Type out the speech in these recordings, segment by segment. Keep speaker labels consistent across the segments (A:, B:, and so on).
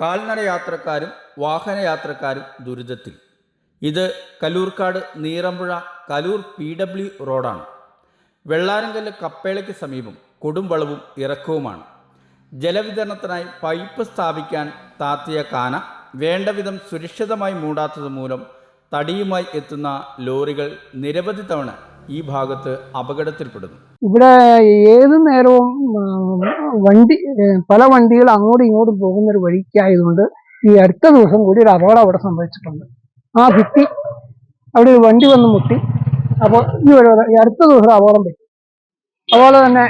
A: കാൽനട യാത്രക്കാരും വാഹനയാത്രക്കാരും ദുരിതത്തിൽ. ഇത് കലൂർക്കാട് നീറമ്പുഴ കലൂർ പി ഡബ്ല്യു റോഡാണ്. വെള്ളാരങ്കല്ല് കപ്പേളയ്ക്ക് സമീപം കൊടുംവളവും ഇറക്കവുമാണ്. ജലവിതരണത്തിനായി പൈപ്പ് സ്ഥാപിക്കാൻ താത്തിയ കാന വേണ്ടവിധം സുരക്ഷിതമായി മൂടാത്തത് മൂലം തടിയുമായി എത്തുന്ന ലോറികൾ നിരവധി തവണ ഈ ഭാഗത്ത് അപകടത്തിൽപ്പെടുന്നു.
B: ഇവിടെ ഏത് നേരവും വണ്ടി പല വണ്ടികൾ അങ്ങോട്ടും ഇങ്ങോട്ടും പോകുന്ന ഒരു വഴിക്കായതുകൊണ്ട് ഈ അടുത്ത ദിവസം കൂടി ഒരു അപകടം അവിടെ സംഭവിച്ചിട്ടുണ്ട്. ആ ഭിത്തി അവിടെ ഒരു വണ്ടി വന്ന് മുട്ടി. അപ്പോൾ ഈ ഈ അടുത്ത ദിവസം അപകടം പറ്റി. അതുപോലെ തന്നെ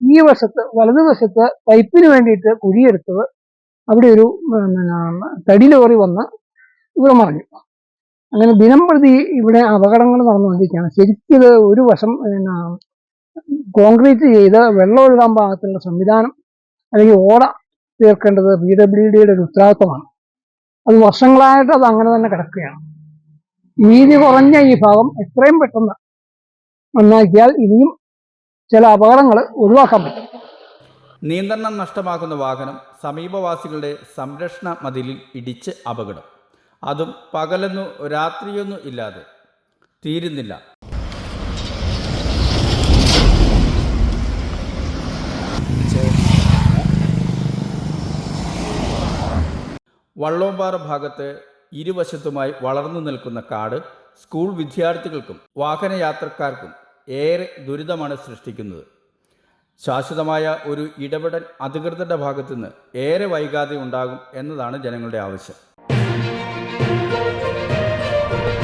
B: ഈ വശത്ത് വലതുവശത്ത് പൈപ്പിന് വേണ്ടിയിട്ട് കുഴിയെടുത്തത് അവിടെ ഒരു തടി ലോറി വന്ന് ഇവിടെ മറിഞ്ഞു. അങ്ങനെ ദിനം പ്രതി ഇവിടെ അപകടങ്ങൾ നടന്നുകൊണ്ടിരിക്കുകയാണ്. ശരിക്കും ഇത് ഒരു വശം കോൺക്രീറ്റ് ചെയ്ത് വെള്ളം ഒഴുകാൻ പാകത്തിലുള്ള സംവിധാനം അല്ലെങ്കിൽ ഓട തീർക്കേണ്ടത് പി ഡബ്ല്യു ഡിയുടെ ഒരു ഉത്തരവാദിത്വമാണ്. അത് വർഷങ്ങളായിട്ട് അത് അങ്ങനെ തന്നെ കിടക്കുകയാണ്. വീതി കുറഞ്ഞ ഈ ഭാഗം എത്രയും പെട്ടെന്ന് നന്നാക്കിയാൽ ഇനിയും ചില അപകടങ്ങൾ ഒഴിവാക്കാൻ പറ്റും.
A: നിയന്ത്രണം നഷ്ടമാക്കുന്ന വാഹനം സമീപവാസികളുടെ സംരക്ഷണ മതിലിൽ ഇടിച്ച് അപകടം. അതും പകലെന്നു രാത്രിയൊന്നും ഇല്ലാതെ തീരുന്നില്ല. വള്ളോമ്പാറ ഭാഗത്ത് ഇരുവശത്തുമായി വളർന്നു നിൽക്കുന്ന കാട് സ്കൂൾ വിദ്യാർത്ഥികൾക്കും വാഹനയാത്രക്കാർക്കും ഏറെ ദുരിതമാണ് സൃഷ്ടിക്കുന്നത്. ശാശ്വതമായ ഒരു ഇടപെടൽ അധികൃതരുടെ ഭാഗത്തുനിന്ന് ഏറെ വൈകാതെ ഉണ്ടാകും എന്നതാണ് ജനങ്ങളുടെ ആവശ്യം. Müzik